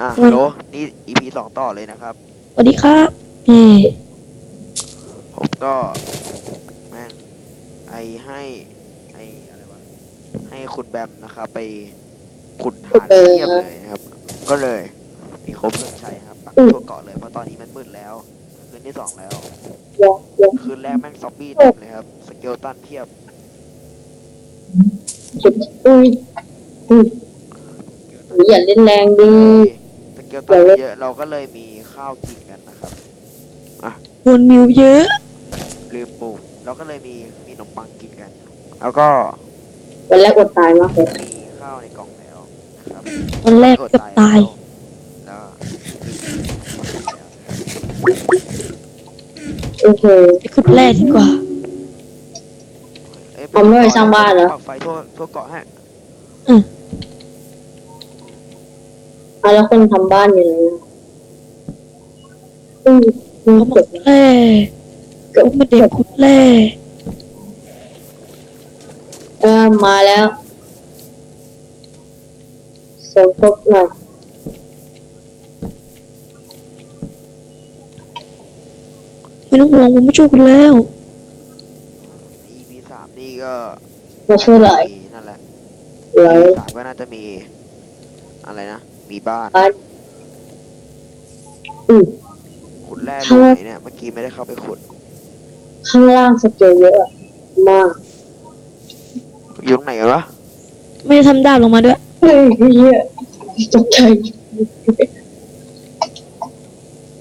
อะฮัลโหลนี่ EP สองต่อเลยนะครับ สวัสดีครับเอ่ผมก็แม่งไอให้ไออะไรวะให้คุณแบมนะครับ ไปขุดฐานเทียบเลยนะครับ ก็เลย มีครบเครื่องใช้ครับปักทั่วเกาะเลยเพราะตอนนี้มันมืดแล้ว คืนที่สองแล้วเดี๋ยวเดี๋ยวคืนแรกแม่งซอมบี้เต็มเลยครับ สเกลตันเทียบจุดอุ้ยอุ้ย อย่าเล่นแรงดิสเกลตันเยอะเราก็เลยมีข้าวกินกันนะครับคนมิวเยอะลืมปลูกเราก็เลยมีมีขนมปังกินกัน แล้วก็วันแรกอดตายมากเลยมีข้าวในกล่องแล้วนะครับวันแรกเกับตายแล้วโอเคไปขุดแร่ดีกว่าเอ้ยเอาไม่ไปสร้างบ้านเหรอปักไฟทั่วทั่วเกาะให้ เอาแล้วคนทำบ้านอยู่ไหนนะอืมอืมเขาบอเก็บกแร่ก็ไม่ได้ขุดแร่เออมาแล้วสมทบหน่อยไม่ต้องห่วงผมไม่ช่วยคุณแล้ว EP สามนี่ก็มาช่วยหน่อยมีนั่นแหละเหลย EP สามก็น่าจะมี อะไรนะ มีบ้าน บ้านอืม ขุดแร่ข้าดูงไหนเนี่ย เมื่อกี้ไม่ได้เข้าไปขุด ข้างล่างสเกลเยอะมากอยู่ตรงไหนกันวะ ไม่ได้ทำดาบลงมาด้วย เฮ้ยเฮียตกใจ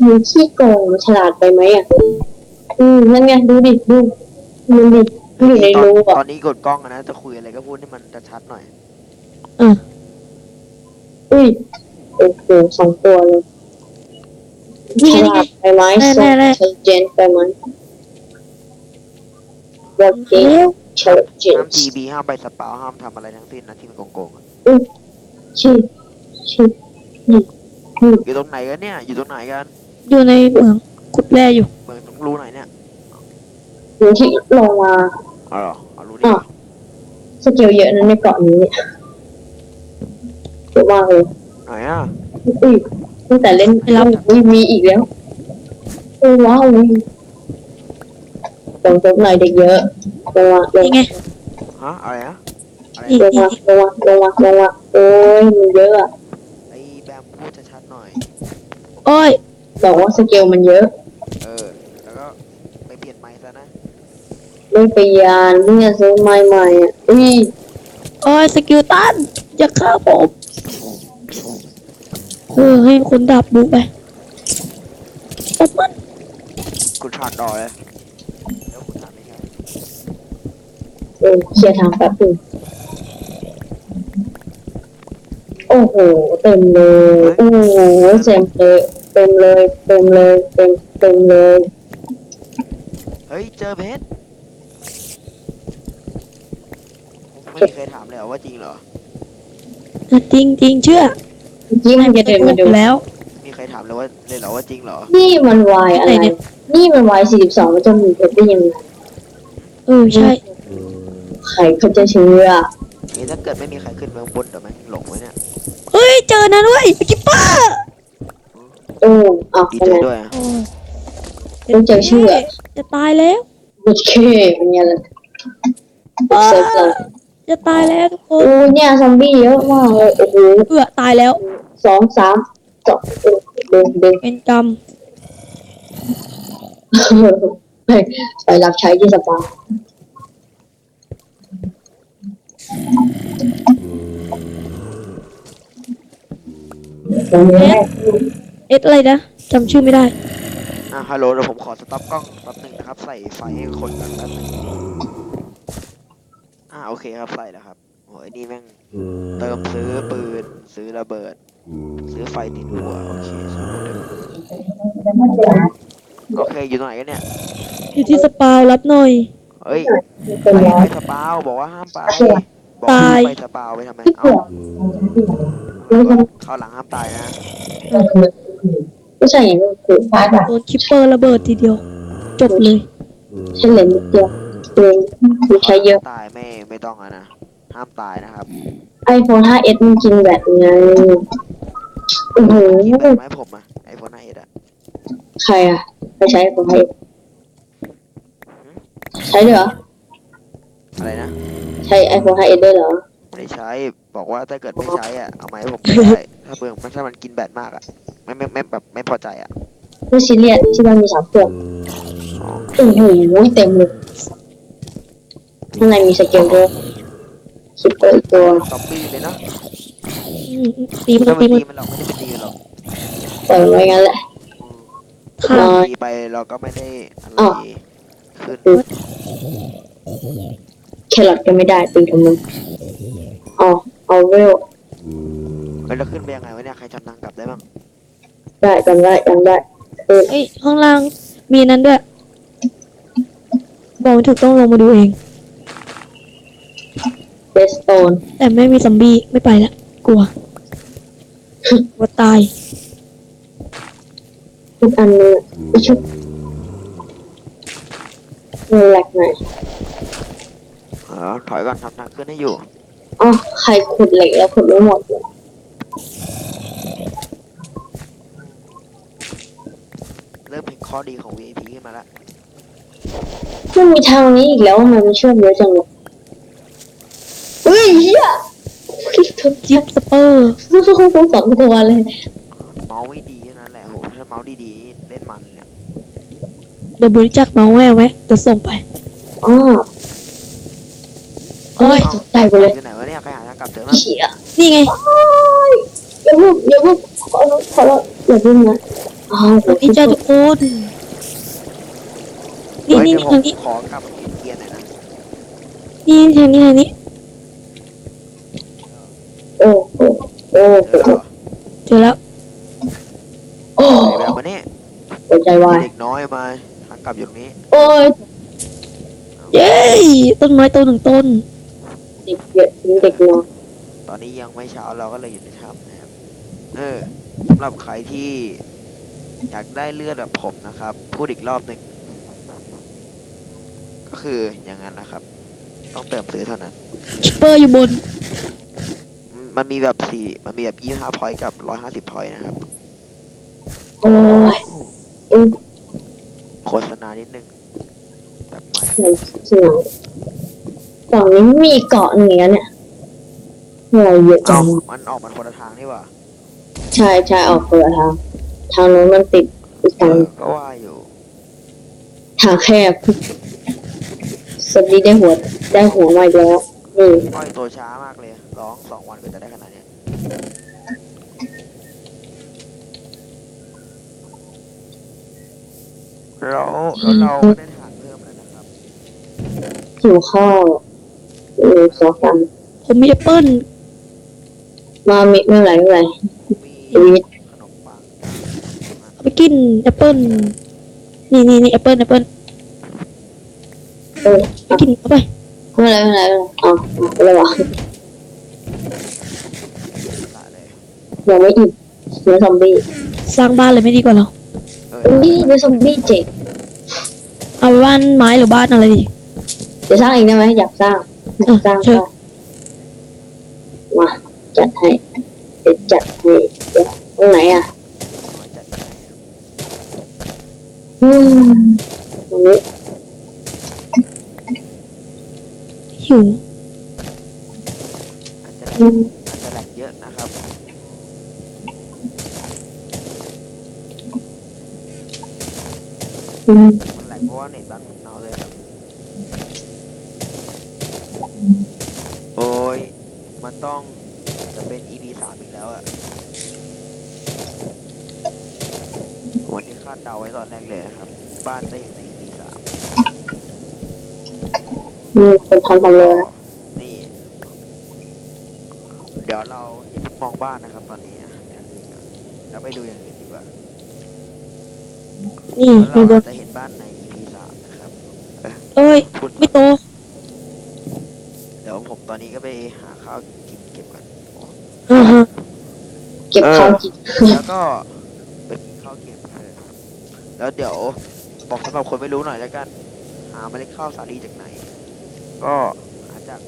มึงขี้โกงฉลาดไปไหมอะ อืมนั่นไงดูดิดูมันดิมันอยู่ในตอนรูตอะอนนี้กดกล้องอะนะ จะคุยอะไรก็พูดให้มันชัดๆหน่อยอุ้ ยโอ้โหสองตัวเลยนี่ฉไงนี่ลาไงดไปไหมแน่ส่แน่แน่งเจนไปไหมบอกเจนแล้วเชลเจนห้าม TB ห้ามไปสปาวห้ามทำอะไรทั้งสิ้นนะที่มันโกงๆอะชื่อชื่ออยู่ตรงไหนกันเนี่ย อยู่ตรงไหนกันอยู่ในเหมืองขุดแร่อยู่เมืองตรงรู้ไหนเนี่ยอยู่ที่ลงมาเอาเหรอเอารู้ดิอะ สเกลเยอะนะในเกาะนี้ เยอะมากเลยไหนอะอุ้ยตั้งแต่เล่นอุ้ยมีอีกแล้วโอ้ว้าวอุ้ยลงทุกหน่อยเด็กเยอะลงมาลงนี่ไงฮะอะไรนะอะไรนี่ลงนี่มาลงมาลงมาลงมาโอ้ยมันเยอะอะไอ้แบมพูดชัดๆหน่อย โอ้ยบอกว่าสเกลมันเยอะ เออ แล้วก็ไปเปลี่ยนไมค์ซะนะไม่ไปยานเพิ่งจะซื้อไม้ใหม่อะอุ้ยโอ้ยสกิลตันอย่าฆ่าผม เออให้คนดาบบุกไปตบมันคุณถอดดอเลยแล้วคุณถามไม่ใช่เออเคลียร์ทางแป๊บนึงโอ้โห เต็มเลย โอ้โหเต็มเลยเต็มเลย เต็มเลย เต็มเต็มเลย เฮ้ย เจอเพชรไม่มีใครถามเลยเหรอว่าจริงเหรอ จริงจริงๆเชื่อ เมื่อกี้มันจะเดินมาดูแล้ว มีใครถามเลยว่าเลยเหรอว่าจริงเหรอ นี่มันวายอะไรไหนเนี่ยนี่มันวายสี่สิบสองมันจะมีเพชรได้ยังไงเออใช่ ใครเขาจะเชื่อนี่ถ้าเกิดไม่มีใครขึ้นเมืองบนเดี๋ยวมันหลงไว้เนี่ย เฮ้ยเจอนะด้วยกิปเปอร์โอ้อ้าวดีทำใจไมด้วยอะโอ้ต้องเจอชื่อจะตายแล้วโอเคเป็นไงล่ะเอเซิร์ฟเลอย จะตายแล้วทุกคโอ้นเนี่ยซอมบี้เยอะมากเลยโอ้โหเอือตายแล้วสองสามสองเดินเดินเป็นกรรมไปไปรับใช้ที่สปาตรงนี้เอ็ดอะไรนะจำชื่อไม่ได้ อะฮัลโหลเดี๋ยวผมขอสต็อปกล้องแป๊บหนึงนะครับ ใส่ไฟให้คนก่อนแป๊บหนึงอ่าโอ เคครับใส่แล้วครับโอ้ยนี่แม่งเติมซื้อปืนซื้อระเบิด ซื้อไฟติดหัวโอเคซื้อหมดเลยโอเคอยู่ตรงไหนกันเนี่ยอยู่ที่สปาวรับหน่อย เฮ้ยเป็นไปร้อไปยสปาวบอกว่าห้ามไปบอกตายห้ามไปสปาวไปทำไมเอ้าเข้าวหลังห้ามตายนะผู้ชายอย่างนี้คือฟาดอะโดนคิปเปอร์ระเบิดทีเดียว จบเลยใช่เลยนิดเดียว ตัวคือใช้เยอะ ตายไม่ไม่ต้องอะนะห้ามตายนะครับไอโฟน 5s มันกินแบบไงโอ้โหกี่แบบไหมผมอะไอโฟนไอเอ็ดอะใครอะไปใช้ของใครใช้ด้วยเหรอ อะไรนะใช้ไอโฟนไฮเอ็ดด้วยเหรอ ไม่ได้ใช้บอกว่าถ้าเกิดไม่ใช้อะเอามาให้ผมก็ได้ถ้าเปลืองถ้ามันกินแบตมากอะไม่ไม่ไม่แบบไม่พอใจอะไม่ซีเรียสที่บ้านมีสามเครื่องโอ้โหเต็มเลย ข้างในมีสเกลด้วยคิปเปอร์อีกตัวซอมบี้เลยเนาะอืมตีมันถ้าตีมันมันตีมันหรอกไม่ได้เป็นตีมันหรอกปล่อยไว้งั้นแหละ ค่ะน้อยตีไปเราก็ไม่ได้อะไรอ้าว ขึ้นแครอทก็ไม่ได้ตีทำไมอ๋อเอาเวลเฮ้ยเราขึ้นไปยังไงวะเนี่ยใครจำทางกลับได้บ้างได้จำได้จำได้เออเอ้ยข้างล่างมีนั้นด้วยบอกไม่ถูกต้องลงมาดูเอง เบสโตนแต่ไม่มีซอมบี้ไม่ไปละกลัว กลัวตายอีกอันนึงไม่ชุบมีแหลกหน่อยเออถอยก่อนทำทางขึ้นให้อยู่อ๋อใครขุดเหล็กแล้วขุดไม่หมดเลยเริ่มเห็นข้อดีของ VIP ขึ้นมาแล้วมันมีทางนี้อีกแล้วทำไมมันเชื่อมเยอะจังเลยเฮ้ยเฮีย ทุบจิ๊บสเปอร์สองตัวเลย เมาส์ไม่ดีเท่านั้นแหละโหถ้าเมาส์ดีๆเล่นมันเนี่ยเดี๋ยวบริจาคเมาส์แม่ไหมเดี๋ยวส่งไปอ๋อโอ้ยตกใจไปเลยอยู่ไหนวะเนี่ยใครหาทางกลับเจอมั้งเฮียนี่ไงอย่าพูดอย่าพูดขอร้องขอร้องอย่าพูดนะอ๋อสวัสดีจ้าทุกคนนี่เฮ้ยนี่เดี๋ยวผทามงนี้ขอกลับเกียร์หน่อยนะนี่ทางนี้ทางนี้ โอ้โอ้โอ้ เจอแล้วเหรอเจอแล้ว โอ้ไหนแบบวะเนี่ยหัวใจวายเด็กน้อยมาทางกลับอยู่ตรงนี้โอ้ยเย้ต้นไม้โตหนึ่งต้น เด็กเยอะเด็กน้อยตอนนี้ยังไม่เช้าเราก็เลยอยู่ในถ้ำนะครับ เออสำหรับใครที่ อยากได้เลือดแบบผมนะครับ พูดอีกรอบหนึ่งก็คืออย่างนั้นนะครับ ต้องเติมซื้อเท่านั้นคิปเปอร์อยู่บนอื มมันมีแบบสี่มันมีแบบยี่ห้าพอยต์กับร้อยห้าสิบพอยต์นะครับ โอ้ยอืมโฆษณานิดนึงแบบใหม่เหมือนเสียงฝั่งนี้มีเกาะหนึ่งอย่างเนี่ยอะไรเยอะจัเอ้างมันออกมันคนละทางนี่หว่าใช่ใช่ออกคนละทางทางโน้นมันติดอีกเอทางอก็ว่าอยู่ทางแคบสวัสดีได้หัวได้หัวมาอีกแล้วนี่อ้อยตัวช้ามากเลย ร้องสองวันก็จะได้ขนาดเนี้ยแล้วแล้วเราก็ได้ฐานเพิ่มแล้วนะครับ หิวข้าวเออสองกันผมมีแอปเปิ้ลมามิไม่เป็นไรไม่เป็นไรมีชีวิตขนมปังเอาไปกินแอปเปิ้ลนี่นี่นี่แอปเปิ้ลแอปเปิ้ลเออไปกินเอาไปไม่เป็นไรไม่เป็นไรไม่เป็นไรอ๋ออะไรวะละเลย ยังไม่อิ่มเนื้อซอมบี้สร้างบ้านเลยไม่ดีกว่าเหรอเอออุ้ยเนื้อซอมบี้เจ๋งเอาบ้านไม้หรือบ้านอะไรดี เดี๋ยวสร้างเองได้ไหมอยากสร้างอยากสร้างเชิญ ก็มาจัดให้เดี๋ยวจัดให้เดี๋ยวตรงไหนอะ มาจัดให้ อืมตรงนี้ หิว อาจจะแหล อื ก ม อาจจะแหลกเยอะนะครับ อื มมันแหลกเพราะว่าเน็ตบ้านผมเนาเลยครับโอ้ย มันต้องจะเป็น EP สามอีกแล้วอะวันที่คาดเดาไว้ตอนแรกเลยนะครับ บ้านจะอยู่ใน EP สามมีคนทำทำเลยนะนี่ เดี๋ยวเราอย่าเพิ่งมองบ้านนะครับตอนนี้อะเดี๋ยวดูก่อนแล้วไปดูอย่างอื่น ดีกว่านี่แล้วมีบเรานจะเห็นบ้านใน EP สามนะครับเอ้ยพูดไม่โตเดี๋ยวผมตอนนี้ก็ไปหาข้าวกินเก็บก่อนอ่าฮะเก็บข้าวกินแล้วก็ไปกินข้าวเก็บเออแล้วเดี๋ยวบอกสำหรับคนไม่รู้หน่อยแล้วกัน หาเมล็ดข้าวสาลีจากไหน ก็หาจาก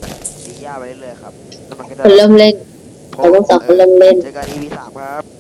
ดีย่าไปเรื่อยๆครับแล้วมันก็จะคนเริ่มเล่นพแต่ต้องสอนคนเริ่มเล่น เจอกัน EP สามครับ